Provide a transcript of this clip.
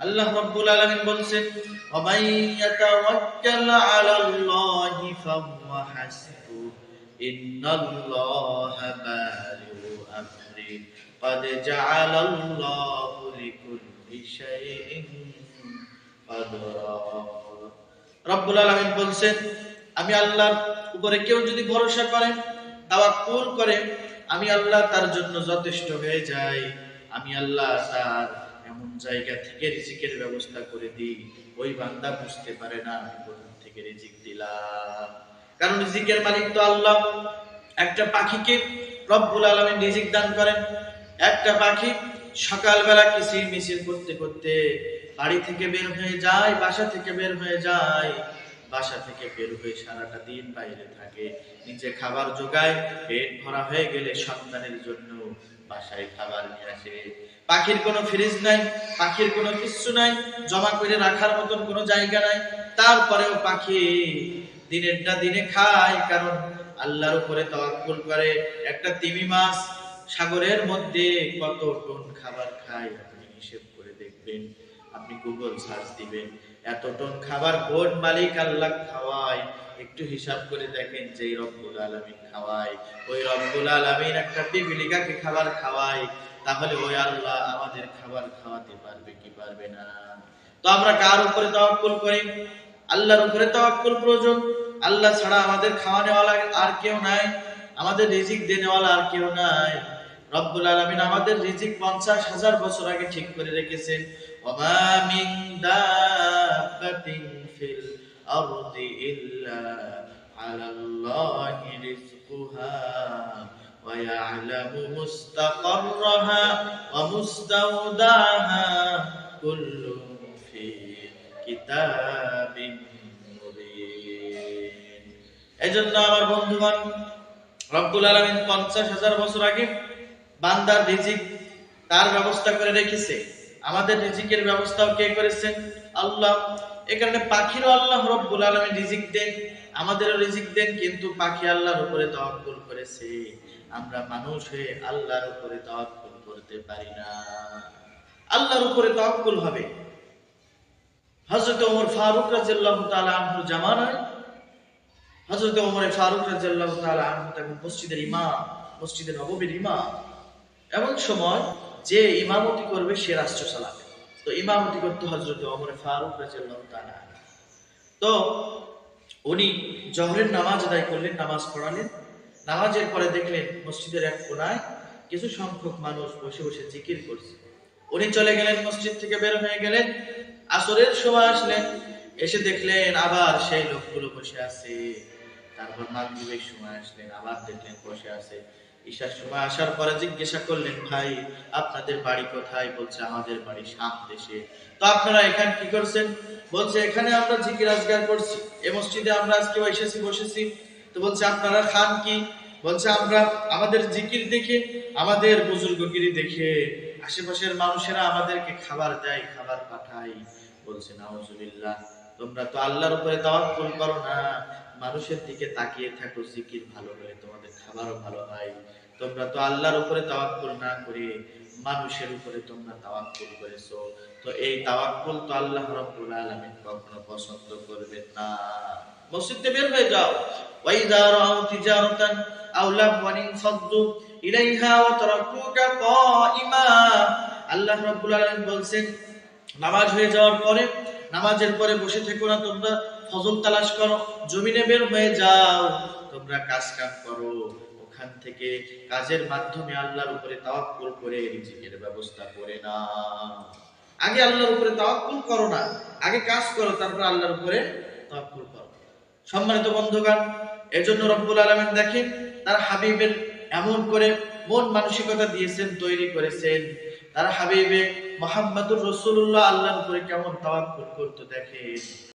আল্লাহ রাব্বুল আলামিন বলছেন ওয়ামাই ইয়াতাওয়াক্কাল আলাল্লাহি ফাহুয়া হাসবু ইন্নাল্লাহা বালিগু আমরি قد جعل الله لكل شيء قدرا রব্বুল আলামিন বলছেন আমি আল্লাহর উপরে কেউ যদি ভরসা করে তাওয়াক্কুল করে আমি আল্লাহ তার জন্য যথেষ্ট হয়ে যাই আমি আল্লাহ তার এমন জায়গা থেকে রিজিকের ব্যবস্থা করে দিই। ওই বান্দা বুঝতে পারে না, আমি কোথা থেকে রিজিক দিলাম। কারণ রিজিকের মালিক তো আল্লাহ। একটা পাখিকে রব্বুল আলামিন রিজিক দান করেন। একটা পাখি সকালবেলা কিসির মিছিল করতে করতে বাড়ি থেকে বের হয়ে যায়, বাসা থেকে বের হয়ে যায়। বাসা থেকে বের হয়ে সারাটা দিন বাইরে থাকে। নিজে খাবার জোগায়, পেট ভরা হয়ে গেলে সন্তানের জন্য বাসায় খাবার নিয়ে আসে। পাখির কোনো ফ্রিজ নাই, পাখির কোনো কিছু নাই, জমা করে রাখার মতন কোনো জায়গা নাই। তারপরেও পাখি দিনেরটা দিনে খায়, কারণ আল্লাহর উপরে তাওয়াক্কুল করে। একটা তিমি মাছ সাগরের মধ্যে কত টন খাবার খায়, আপনি হিসেব করে দেখবেন। আপনি গুগল সার্চ দিবেন এত টন খাবার কোন মালিক আল্লাহ খাওয়ায়? একটু হিসাব করে দেখেন যে রব্বুল আলামিন খাওয়ায়। ওই রব্বুল আলামিন একটা পিপিলিকাকে খাবার খাওয়ায়? তাহলে ওই আল্লাহ আমাদের খাবার খাওয়াতে পারবে কি পারবে না? তো আমরা কার উপরে তাওয়াক্কুল করি? আল্লাহর উপরে তাওয়াক্কুল প্রয়োজন। আল্লাহ ছাড়া আমাদের খাওয়ানেওয়ালা আর কেউ নাই। আমাদের রিজিক দেনেওয়ালা আর কেউ নাই। রব্বুল আলামিন আমাদের রিজিক পঞ্চাশ হাজার বছর আগে ঠিক করে রেখেছেন। ওমা মিন দাব্বাতিন ফিল আরদি ইল্লা আলাল্লাহি রিজকুহা ويعلم مستقرها ومستودعها كل في كتاب مبين এজন্য আমার বন্ধুগণ রব্বুল আলামিন পঞ্চাশ হাজার বছর আগে বান্দার রিজিক তার ব্যবস্থা করে রেখেছে আমাদের রিজিকের ব্যবস্থাও কে করেছেন আল্লাহ। কারণে পাখিরও আল্লাহ রব্বুল আলামিন রিজিক দেন, আমাদেরও রিজিক দেন, কিন্তু পাখি আল্লাহর উপরে তাওয়াক্কুল করেছে। আমরা মানুষ হয়ে আল্লাহর উপরে তাওয়াক্কুল করতে পারি না। আল্লাহর উপরে তাওয়াক্কুল হবে। হযরত ওমর ফারুক রাদিয়াল্লাহু তাআলা আনহুর জামানায় হযরত ওমর ফারুক রাদিয়াল্লাহু তাআলা আনহু তখন মসজিদের ইমাম, মসজিদের নববীর ইমাম। এমন সময় যে ইমামতি করবে সে রাষ্ট্র চালাবে। তো ইমামতি করতে হজরত ওমর ফারুক তো উনি জহরের নামাজ আদায় করলেন, নামাজ পড়ালেন। নামাজের পরে দেখলেন মসজিদের এক কোনায় কিছু সংখ্যক মানুষ বসে বসে জিকির করছে। উনি চলে গেলেন, মসজিদ থেকে বের হয়ে গেলেন, আসরের সময় আসলেন। এসে দেখলেন আবার সেই লোকগুলো বসে আছে। তারপর মাগরিবের সময় আসলেন, আবার দেখলেন বসে আছে। ঈশার সময় আসার পরে জিজ্ঞাসা করলেন, ভাই, আপনাদের বাড়ি কোথায়? বলছে, আমাদের বাড়ি শাম দেশে। তো আপনারা এখানে কি করছেন? বলছে, এখানে আমরা জিকির আজগার করছি। এই মসজিদে আমরা আজকে এসেছি, বসেছি। তো বলছে, আপনারা খান কি? বলছে, আমরা আমাদের জিকির দেখে, আমাদের বুজুর্গগিরি দেখে, আশেপাশের মানুষেরা আমাদেরকে খাবার দেয়, খাবার পাঠায়। বলছে, নাউজুবিল্লাহ, তোমরা তো আল্লাহর উপরে তাওয়াক্কুল করো না। মানুষের দিকে তাকিয়ে থাকো, জিকির ভালো হলে তোমাদের খাবারও ভালো হয়। তোমরা তো আল্লাহর উপরে তাওয়াক্কুল না করে মানুষের উপরে তোমরা তাওয়াক্কুল করেছ। তো এই তাওয়াক্কুল তো আল্লাহ রাব্বুল আলামিন কখনো পছন্দ করবেন না। মসজিদ বের হয়ে যাও। ওয়াইদা রাউ তিজারাতান আও লাহওয়ান ফাদ্দু ইলাইহা ওয়া তারাকুকা কাইমা আল্লাহ রাব্বুল আলামিন বলছেন, নামাজ হয়ে যাওয়ার পরে, নামাজের পরে বসে থেকো না তোমরা। ফজল তালাশ করো, জমিনে বের হয়ে যাও। তোমরা কাজ কাম করো। ওখান থেকে কাজের মাধ্যমে আল্লাহর উপরে তাওয়াক্কুল করে রিজিকের ব্যবস্থা করে না আগে আল্লাহর উপরে তাওয়াক্কুল করো না। আগে কাজ করো, তারপর আল্লাহর উপরে তাওয়াক্কুল করো। সম্মানিত বন্ধুগণ, এজন্য রব্বুল আলামিন দেখেন, তার হাবিবের এমন করে মন মানসিকতা দিয়েছেন, তৈরি করেছেন। তার হাবিবে মোহাম্মদুর রসুল্লাহ আল্লাহর উপরে কেমন তাওয়াক্কুল করতে দেখেন।